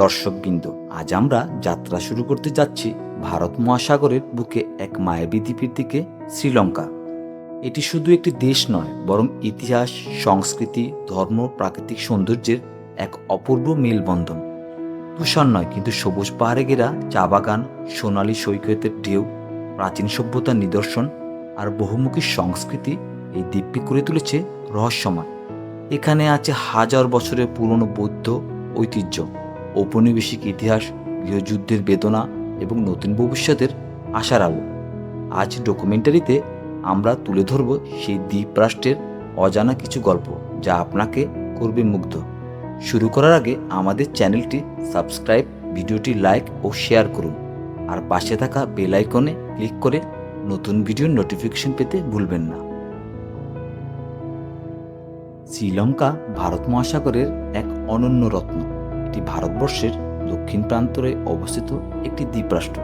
দর্শকবৃন্দ আজ আমরা যাত্রা শুরু করতে যাচ্ছি ভারত মহাসাগরের বুকে এক মায়াবী দ্বীপের দিকে, শ্রীলঙ্কা। এটি শুধু একটি দেশ নয়, বরং ইতিহাস, সংস্কৃতি, ধর্ম, প্রাকৃতিক সৌন্দর্যের এক অপূর্ব মেলবন্ধন। তুষার নয়, কিন্তু সবুজ পাহাড়ে ঘেরা চা বাগান, সোনালী সৈকতের ঢেউ, প্রাচীন সভ্যতার নিদর্শন আর বহুমুখী সংস্কৃতি এই দ্বীপটি করে তুলেছে রহস্যময়। এখানে আছে হাজার বছরের পুরনো বৌদ্ধ ঐতিহ্য। ঔপনিবেশিক ইতিহাস, গৃহযুদ্ধের বেদনা এবং নতুন ভবিষ্যতের আশার আলো। আজ ডকুমেন্টারিতে আমরা তুলে ধরব সেই দ্বীপ রাষ্ট্রের অজানা কিছু গল্প যা আপনাকে করবে মুগ্ধ। শুরু করার আগে আমাদের চ্যানেলটি সাবস্ক্রাইব, ভিডিওটি লাইক ও শেয়ার করুন। আর পাশে থাকা বেল আইকনে ক্লিক করে নতুন ভিডিওর নোটিফিকেশন পেতে ভুলবেন না। শ্রীলঙ্কা ভারত মহাসাগরের এক অনন্য রত্ন। এটি ভারতবর্ষের দক্ষিণ প্রান্তরে অবস্থিত একটি দ্বীপরাষ্ট্র,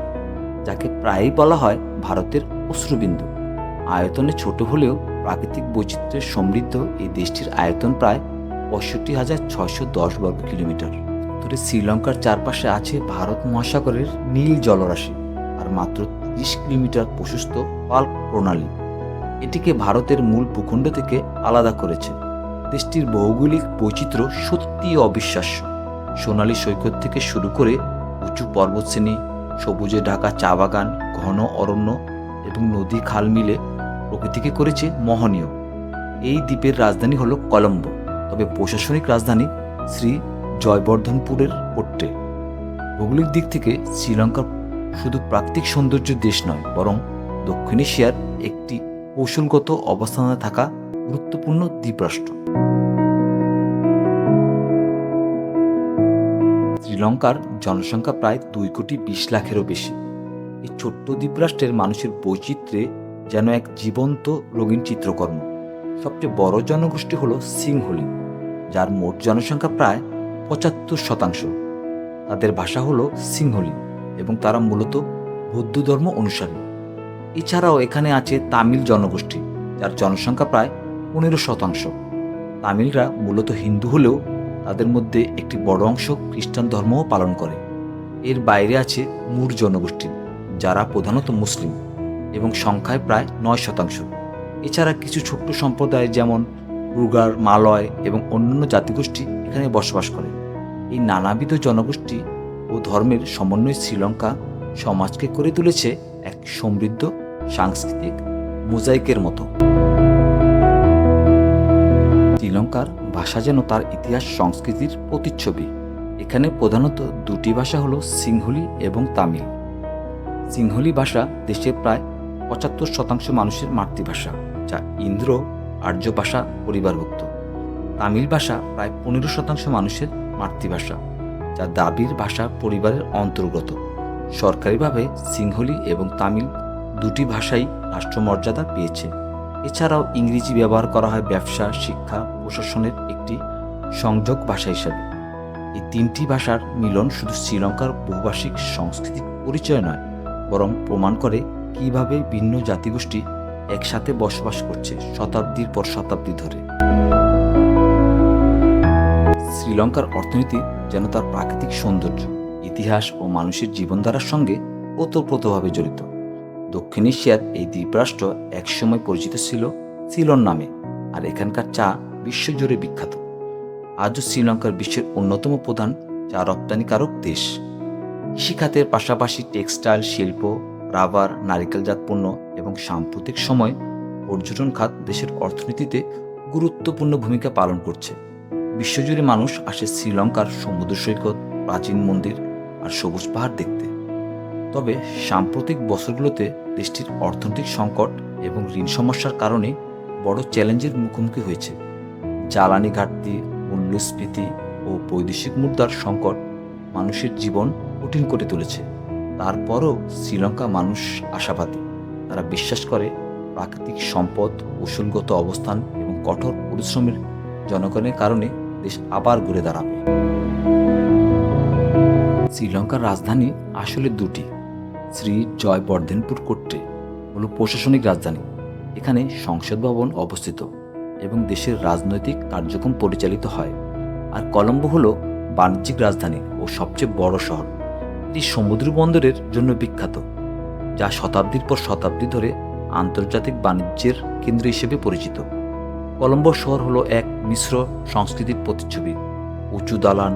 যাকে প্রায়ই বলা হয় ভারতের অশ্রুবিন্দু। আয়তনে ছোট হলেও প্রাকৃতিক বৈচিত্র্যের সমৃদ্ধ এই দেশটির আয়তন প্রায় পঁয়ষট্টি হাজার ছয়শো দশ বর্গ কিলোমিটার। উত্তরে শ্রীলঙ্কার চারপাশে আছে ভারত মহাসাগরের নীল জলরাশি আর মাত্র ত্রিশ কিলোমিটার প্রশস্ত পাল্ক প্রণালী। এটিকে ভারতের মূল ভূখণ্ড থেকে আলাদা করেছে। দেশটির ভৌগোলিক বৈচিত্র্য সত্যিই অবিশ্বাস্য। সোনালী সৈকত থেকে শুরু করে উঁচু পর্বতশ্রেণী, সবুজে ঢাকা চা বাগান, ঘন অরণ্য এবং নদী খাল মিলে প্রকৃতিকে করেছে মোহনীয়। এই দ্বীপের রাজধানী হল কলম্বো, তবে প্রশাসনিক রাজধানী শ্রী জয়বর্ধনপুরের পট্টে ভৌগোলিক দিক থেকে শ্রীলঙ্কা শুধু প্রাকৃতিক সৌন্দর্যের দেশ নয়, বরং দক্ষিণ এশিয়ার একটি কৌশলগত অবস্থানে থাকা গুরুত্বপূর্ণ দ্বীপরাষ্ট্র। শ্রীলঙ্কার জনসংখ্যা প্রায় দুই কোটি বিশ লাখেরও বেশি। এই ছোট্ট দ্বীপরাষ্ট্রের মানুষের বৈচিত্র্যে যেন এক জীবন্ত রঙিন চিত্রকর্ম। সবচেয়ে বড় জনগোষ্ঠী হল সিংহলি, যার মোট জনসংখ্যা প্রায় পঁচাত্তর শতাংশ। তাদের ভাষা হলো সিংহলি এবং তারা মূলত বৌদ্ধ ধর্ম অনুসারী। এছাড়াও এখানে আছে তামিল জনগোষ্ঠী, যার জনসংখ্যা প্রায় পনেরো শতাংশ। তামিলরা মূলত হিন্দু হলেও তাদের মধ্যে একটি বড় অংশ খ্রিস্টান ধর্মও পালন করে। এর বাইরে আছে মুর জনগোষ্ঠী, যারা প্রধানত মুসলিম, এবং সংখ্যায় প্রায় নয় শতাংশ। এছাড়া কিছু ছোট্ট সম্প্রদায় যেমন রুগার, মালয় এবং অন্যান্য জাতিগোষ্ঠী এখানে বসবাস করে। এই নানাবিধ জনগোষ্ঠী ও ধর্মের সমন্বয় শ্রীলঙ্কা সমাজকে করে তুলেছে এক সমৃদ্ধ সাংস্কৃতিক মোজাইকের মতো। শ্রীলঙ্কার ভাষা যেন তার ইতিহাস সংস্কৃতির প্রতিচ্ছবি। এখানে প্রধানত দুটি ভাষা হলো সিংহলি এবং তামিল। সিংহলি ভাষা দেশের প্রায় পঁচাত্তর শতাংশ মানুষের মাতৃভাষা, যা ইন্দ্র আর্য ভাষা পরিবারভুক্ত। তামিল ভাষা প্রায় পনেরো শতাংশ মানুষের মাতৃভাষা, যা দাবির ভাষা পরিবারের অন্তর্গত। সরকারিভাবে সিংহলি এবং তামিল দুটি ভাষাই রাষ্ট্রমর্যাদা পেয়েছে। এছাড়াও ইংরেজি ব্যবহার করা হয় ব্যবসা, শিক্ষা, প্রশাসনের সংযোগ ভাষা হিসাবে। এই তিনটি ভাষার মিলন শুধু শ্রীলঙ্কার বহুভাষিক সাংস্কৃতিক পরিচয় নয়, বরং প্রমাণ করে কীভাবে ভিন্ন জাতিগোষ্ঠী একসাথে বসবাস করছে শতাব্দীর পর শতাব্দী ধরে। শ্রীলঙ্কার অর্থনীতি যেন তার প্রাকৃতিক সৌন্দর্য, ইতিহাস ও মানুষের জীবনধারার সঙ্গে ওতপ্রোতভাবে জড়িত। দক্ষিণ এশিয়ার এই দ্বীপরাষ্ট্র একসময় পরিচিত ছিল সিলন নামে, আর এখানকার চা বিশ্বজুড়ে বিখ্যাত। আজও শ্রীলঙ্কার বিশ্বের অন্যতম প্রধান চা রপ্তানিকারক দেশ। কৃষিখাতের পাশাপাশি টেক্সটাইল, শিল্প, রাবার নারিকেলজাত পণ্য এবং সাম্প্রতিক সময় পর্যটন খাত দেশের অর্থনীতিতে গুরুত্বপূর্ণ ভূমিকা পালন করছে। বিশ্বজুড়ে মানুষ আসে শ্রীলঙ্কার সমুদ্র সৈকত, প্রাচীন মন্দির আর সবুজ পাহাড় দেখতে। তবে সাম্প্রতিক বছরগুলোতে দেশটির অর্থনৈতিক সংকট এবং ঋণ সমস্যার কারণে বড় চ্যালেঞ্জের মুখোমুখি হয়েছে। জ্বালানি ঘাটতি মূল্যস্ফীতি ও বৈদেশিক মুদ্রার সংকট মানুষের জীবন কঠিন করে তুলেছে। তারপরও শ্রীলঙ্কা মানুষ আশাবাদী। তারা বিশ্বাস করে প্রাকৃতিক সম্পদ, কৌশলগত অবস্থান এবং কঠোর পরিশ্রমের জনগণের কারণে দেশ আবার ঘুরে দাঁড়াবে। শ্রীলঙ্কার রাজধানী আসলে দুটি, শ্রী জয় জয়বর্ধনপুর কোট্টে হল প্রশাসনিক রাজধানী। এখানে সংসদ ভবন অবস্থিত। এবং দেশের রাজনৈতিক কার্যক্রম পরিচালিত হয়। আর কলম্বো হল বাণিজ্যিক রাজধানী ও সবচেয়ে বড় শহর। এটি সমুদ্র বন্দরের জন্য বিখ্যাত, যা শতাব্দীর পর শতাব্দী ধরে আন্তর্জাতিক বাণিজ্যের কেন্দ্র হিসেবে পরিচিত। কলম্বো শহর হলো এক মিশ্র সংস্কৃতির প্রতিচ্ছবি। উঁচু দালান,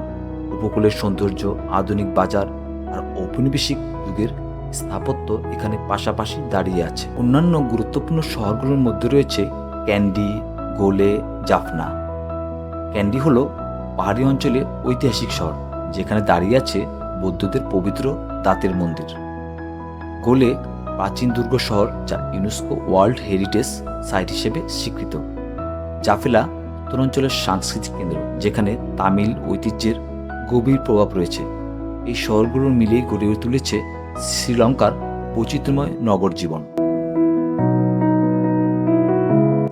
উপকূলের সৌন্দর্য, আধুনিক বাজার আর ঔপনিবেশিক যুগের স্থাপত্য এখানে পাশাপাশি দাঁড়িয়ে আছে। অন্যান্য গুরুত্বপূর্ণ শহরগুলোর মধ্যে রয়েছে ক্যান্ডি গোলে জাফনা। ক্যান্ডি হল পাহাড়ি অঞ্চলে ঐতিহাসিক শহর, যেখানে দাঁড়িয়ে আছে বৌদ্ধদের পবিত্র দাঁতের মন্দির। গোলে প্রাচীন দুর্গ শহর যা ইউনেস্কো ওয়ার্ল্ড হেরিটেজ সাইট হিসেবে স্বীকৃত। জাফেলা উত্তরাঞ্চলের সাংস্কৃতিক কেন্দ্র, যেখানে তামিল ঐতিহ্যের গভীর প্রভাব রয়েছে। এই শহরগুলো মিলিয়ে গড়ে তুলেছে শ্রীলঙ্কার বৈচিত্র্যময় নগর জীবন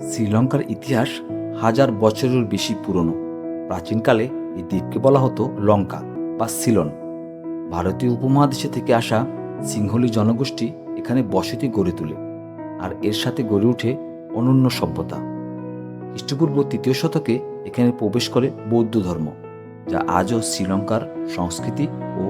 শ্রীলঙ্কার ইতিহাস হাজার বছরের বেশি পুরনো। প্রাচীনকালে এই দ্বীপকে বলা হতো লঙ্কা বা সিলন। ভারতীয় উপমহাদেশে থেকে আসা সিংহলি জনগোষ্ঠী এখানে বসতি গড়ে তোলে আর এর সাথে গড়ে ওঠে অনন্য সভ্যতা। খ্রিস্টপূর্ব তৃতীয় শতকে এখানে প্রবেশ করে বৌদ্ধ ধর্ম, যা আজও শ্রীলঙ্কার সংস্কৃতি ও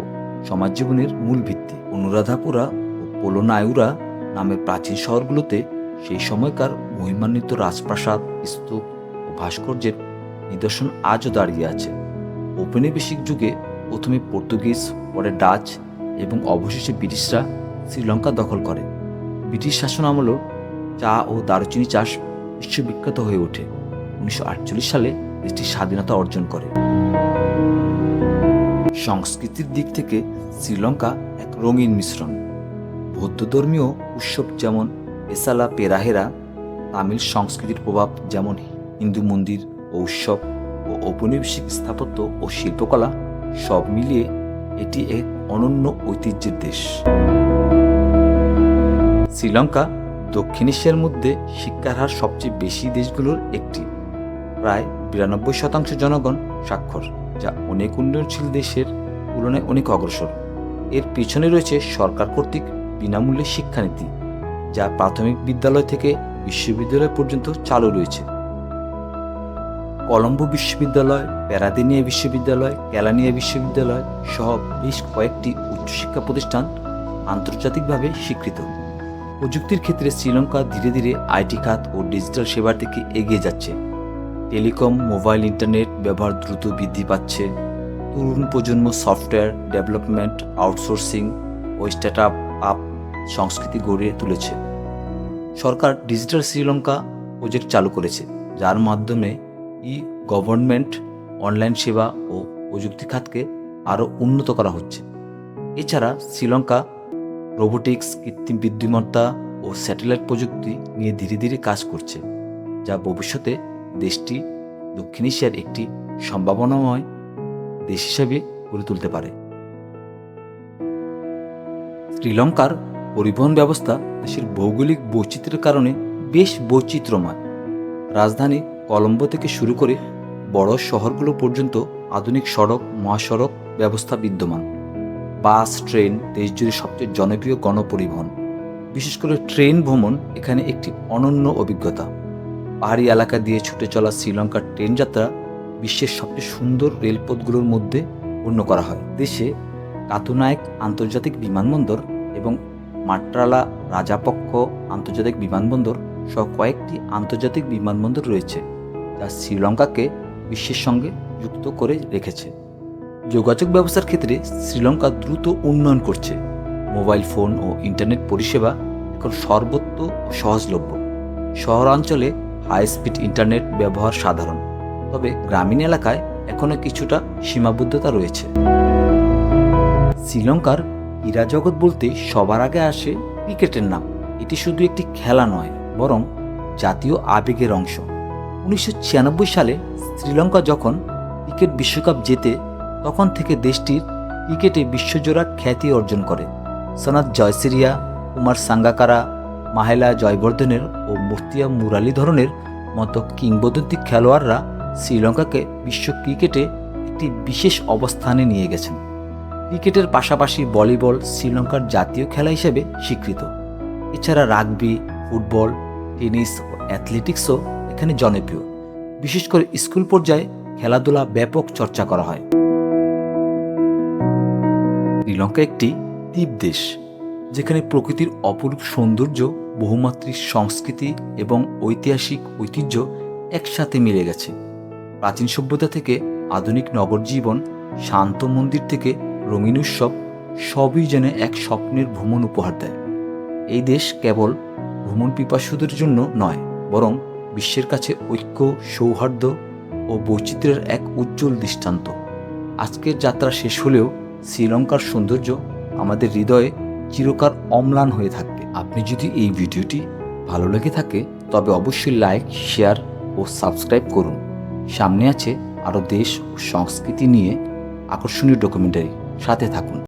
সমাজ জীবনের মূল ভিত্তি। অনুরাধাপুরা ও পোলোনায়ুরা নামের প্রাচীন শহরগুলোতে সেই সময়কার মহিমান্বিত রাজপ্রাসাদ, স্তূপ ও ভাস্কর্যের নিদর্শন আজও দাঁড়িয়ে আছে। ঔপনিবেশিক যুগে প্রথমে পর্তুগিজ, পরে ডাচ এবং অবশেষে ব্রিটিশরা শ্রীলঙ্কা দখল করে। ব্রিটিশ শাসন আমলেও চা ও দারুচিনি চাষ বিশ্ববিখ্যাত হয়ে ওঠে। উনিশশো আটচল্লিশ সালে দেশটি স্বাধীনতা অর্জন করে। সংস্কৃতির দিক থেকে শ্রীলঙ্কা এক রঙিন মিশ্রণ। বৌদ্ধ ধর্মীয় উৎসব যেমন এসালা পেরাহেরা তামিল সংস্কৃতির প্রভাব যেমন হিন্দু মন্দির ও উৎসব ও ঔপনিবেশিক স্থাপত্য ও শিল্পকলা সব মিলিয়ে এটি এক অনন্য ঐতিহ্যের দেশ। শ্রীলঙ্কা, দক্ষিণ এশিয়ার মধ্যে শিক্ষার হার সবচেয়ে বেশি দেশগুলোর একটি। প্রায় বিরানব্বই শতাংশ জনগণ স্বাক্ষর, যা অনেক উন্নয়নশীল দেশের তুলনায় অনেক অগ্রসর। এর পিছনে রয়েছে সরকার কর্তৃক বিনামূল্যে শিক্ষানীতি, যা প্রাথমিক বিদ্যালয় থেকে বিশ্ববিদ্যালয় পর্যন্ত চালু রয়েছে। কলম্বো বিশ্ববিদ্যালয়, প্যারাদিনিয়া বিশ্ববিদ্যালয়, ক্যালানিয়া বিশ্ববিদ্যালয় সহ বেশ কয়েকটি উচ্চশিক্ষা প্রতিষ্ঠান আন্তর্জাতিকভাবে স্বীকৃত। প্রযুক্তির ক্ষেত্রে শ্রীলঙ্কা ধীরে ধীরে আইটি খাত ও ডিজিটাল সেবার দিকে এগিয়ে যাচ্ছে। টেলিকম, মোবাইল ইন্টারনেট ব্যবহার দ্রুত বৃদ্ধি পাচ্ছে। তরুণ প্রজন্ম সফটওয়্যার ডেভেলপমেন্ট, আউটসোর্সিং ও স্টার্ট আপ সংস্কৃতি গড়ে তুলেছে। সরকার ডিজিটাল শ্রীলঙ্কা প্রজেক্ট চালু করেছে, যার মাধ্যমে ই গভর্নমেন্ট অনলাইন সেবা ও প্রযুক্তি খাতকে আরও উন্নত করা হচ্ছে। এছাড়া শ্রীলঙ্কা রোবোটিক্স, কৃত্রিম বুদ্ধিমত্তা ও স্যাটেলাইট প্রযুক্তি নিয়ে ধীরে ধীরে কাজ করছে, যা ভবিষ্যতে দেশটি দক্ষিণ এশিয়ার একটি সম্ভাবনাময় দেশ হিসেবে গড়ে তুলতে পারে। শ্রীলঙ্কার পরিবহন ব্যবস্থা দেশের ভৌগোলিক বৈচিত্র্যের কারণে বেশ বৈচিত্র্যময়। রাজধানী কলম্বো থেকে শুরু করে বড় শহরগুলো পর্যন্ত আধুনিক সড়ক, মহাসড়ক ব্যবস্থা বিদ্যমান। বাস, ট্রেন দেশজুড়ে সবচেয়ে জনপ্রিয় গণপরিবহন। বিশেষ করে ট্রেন ভ্রমণ এখানে একটি অনন্য অভিজ্ঞতা। পাহাড়ি এলাকা দিয়ে ছুটে চলা শ্রীলঙ্কার ট্রেন যাত্রা বিশ্বের সবচেয়ে সুন্দর রেলপথগুলোর মধ্যে গণ্য করা হয়। দেশে কাতুনায়ক আন্তর্জাতিক বিমানবন্দর এবং মাট্রালা, রাজাপক্ষ, আন্তর্জাতিক বিমানবন্দর সহ কয়েকটি আন্তর্জাতিক বিমানবন্দর রয়েছে, যা শ্রীলঙ্কাকে বিশ্বের সঙ্গে যুক্ত করে রেখেছে। যোগাযোগ ব্যবস্থার ক্ষেত্রে শ্রীলঙ্কা দ্রুত উন্নয়ন করছে। মোবাইল ফোন ও ইন্টারনেট পরিষেবা এখন সর্বত্র সহজলভ্য। শহরাঞ্চলে হাই স্পিড ইন্টারনেট ব্যবহার সাধারণ। তবে গ্রামীণ এলাকায় এখনও কিছুটা সীমাবদ্ধতা রয়েছে। শ্রীলঙ্কার ক্রীড়া জগৎ বলতে সবার আগে আসে ক্রিকেটের নাম। এটি শুধু একটি খেলা নয়, বরং জাতীয় আবেগের অংশ। উনিশশো ছিয়ানব্বই সালে শ্রীলঙ্কা যখন ক্রিকেট বিশ্বকাপ জেতে, তখন থেকে দেশটির ক্রিকেটে বিশ্বজোড়া খ্যাতি অর্জন করে। সনাত জয়সিরিয়া কুমার সাঙ্গাকারা, মাহেলা জয়বর্ধনের ও মুর্তিয়া মুরালি ধরনের মতো কিংবদন্তি খেলোয়াড়রা শ্রীলঙ্কাকে বিশ্ব ক্রিকেটে একটি বিশেষ অবস্থানে নিয়ে গেছেন। ক্রিকেটের পাশাপাশি ভলিবল, শ্রীলঙ্কার জাতীয় খেলা হিসেবে স্বীকৃত। এছাড়া রাগবি, ফুটবল, টেনিস ও অ্যাথলেটিক্সও এখানে জনপ্রিয়। বিশেষ করে স্কুল পর্যায়ে খেলাধুলা ব্যাপক চর্চা করা হয়। শ্রীলঙ্কা একটি দ্বীপ দেশ, যেখানে প্রকৃতির অপরূপ সৌন্দর্য, বহুমাত্রিক সংস্কৃতি এবং ঐতিহাসিক ঐতিহ্য একসাথে মিলে গেছে। প্রাচীন সভ্যতা থেকে আধুনিক নগর জীবন শান্ত মন্দির থেকে রঙিন উৎসব সবই যেন এক স্বপ্নের ভ্রমণ উপহার দেয়। এই দেশ কেবল ভ্রমণ পিপাসুদের জন্য নয়, বরং বিশ্বের কাছে ঐক্য, সৌহার্দ্য ও বৈচিত্র্যের এক উজ্জ্বল দৃষ্টান্ত। আজকের যাত্রা শেষ হলেও শ্রীলঙ্কার সৌন্দর্য আমাদের হৃদয়ে চিরকাল অম্লান হয়ে থাকবে। আপনি যদি এই ভিডিওটি ভালো লেগে থাকে, তবে অবশ্যই লাইক, শেয়ার ও সাবস্ক্রাইব করুন। সামনে আছে আরও দেশ ও সংস্কৃতি নিয়ে আকর্ষণীয় ডকুমেন্টারি। সাথে থাকুন।